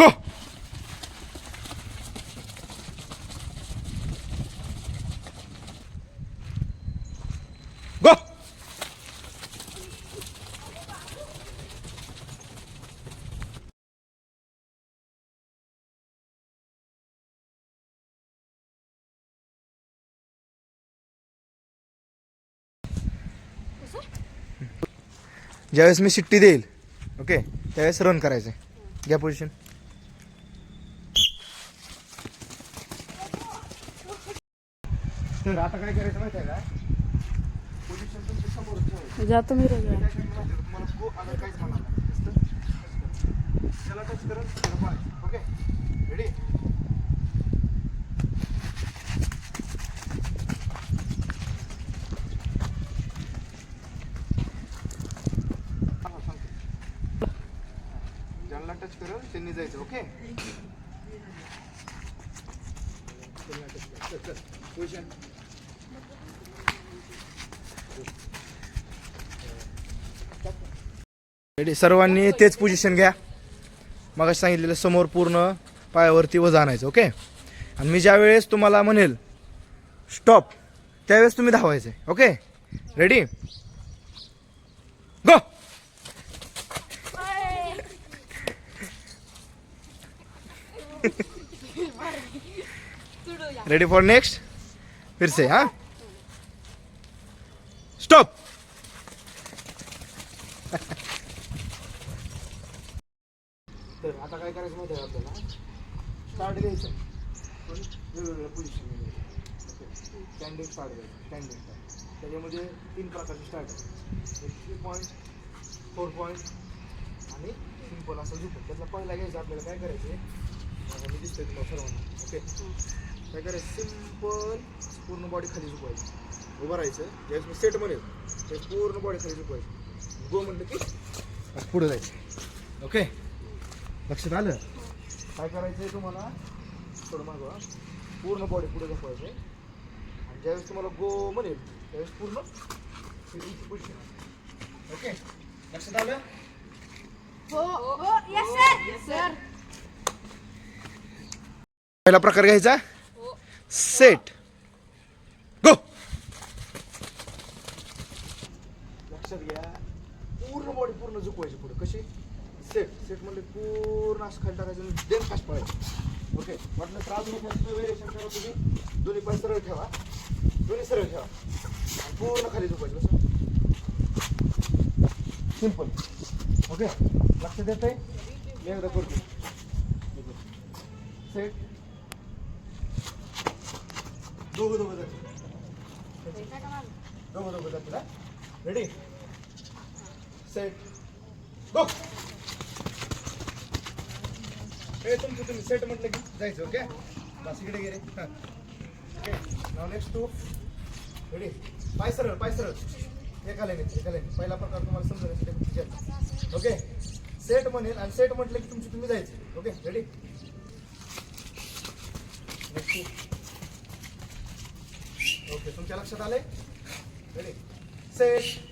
गो ज्यावेळेस मी शिट्टी देईल ओके त्यावेळेस रन करायचं घ्या पोझिशन तर आता काय करायचं माहिती आहे का? पोझिशन तुमच्यासमोर जातो मी रे त्या क्षणी माहिती आहे का, तुम्हाला गो अगर काहीच म्हणणार त्याला टच करत. ओके रेडी ज्यांना टच करेल त्यांनी जायचं ओके रेडी सर्वांनी तेच पोझिशन घ्या. मग सांगितलेलं समोर पूर्ण पायावरती वजन आणायचं ओके आणि मी ज्या वेळेस तुम्हाला म्हणेल स्टॉप त्यावेळेस तुम्ही धावायचे okay ready go ready for next फिर से हाँ? स्टॉप तर आता काय करायचं माहिती आहे आपल्याला? स्टार्ट घ्यायचं. पण वेगवेगळ्या पोझिशन स्टँडिंग स्टार्ट घ्यायचं. स्टँडिंग स्टार्ट त्याच्यामध्ये तीन प्रकारचे स्टार्ट आहे. एक थ्री पॉईंट फोर पॉईंट आणि सिंपल असं झुकून. त्यातला पहिला घ्यायचं आपल्याला काय करायचं आहे दिसतंय तुला सर्वांना. ओके काय करायचं सिंपल पूर्ण बॉडी खाली झुकवायची. उभं राहायचं. ज्यावेळेस मी सेट म्हणेल त्यावेळेस पूर्ण बॉडी खाली झुकवायची. गो म्हणलं की असं पुढे जायचं. ओके लक्षात आलं? काय करायचं आहे तुम्हाला? थोडं मागवा पूर्ण बॉडी पुढे आहे आणि ज्यावेळेस तुम्हाला गो म्हणेल त्यावेळेस पूर्ण पोझिशन ओके लक्षात आलं? पहिला प्रकार घ्यायचा. सेट. गो लक्षात घ्या. पूर्ण बॉडी पूर्ण झुकवायची पुढे. कशी? सेट सेट म्हणजे पूर्ण असं खाली टाकायचं आणि देन फास्ट पळायचं. ओके वाटलं तर अजून व्हेरिएशन करा तुम्ही. दोन्ही पाय सरळ ठेवा. दोन्ही सरळ ठेवा. आणि पूर्ण खाली झुकवायचं. कसं सिंपल ओके लक्षात देत आहे मी एकदा करतो. सेट दोघं दोघं जातील. दोघं दोघं जातील रेडी सेट गो हे तुमचं तुम्ही सेट म्हटलं की जायचं ओके बस इकडे गेले हां. ओके नाव नेक्स्ट टू रेडी पाय सरळ पाय सरळ. एका लाईनीत एका लाईनीत पहिला प्रकार तुम्हाला समजेल ओके सेट म्हणेल आणि सेट म्हटलं की तुमची तुम्ही जायचं. ओके रेडी नेक्स्ट ओके तुमच्या लक्षात आलंय? रेडी सेट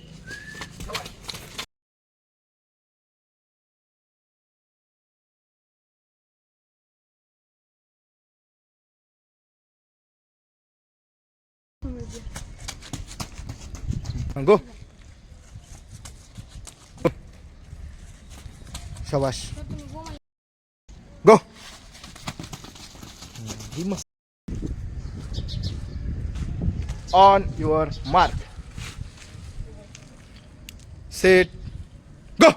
गो शाबाश गो on your mark. Set go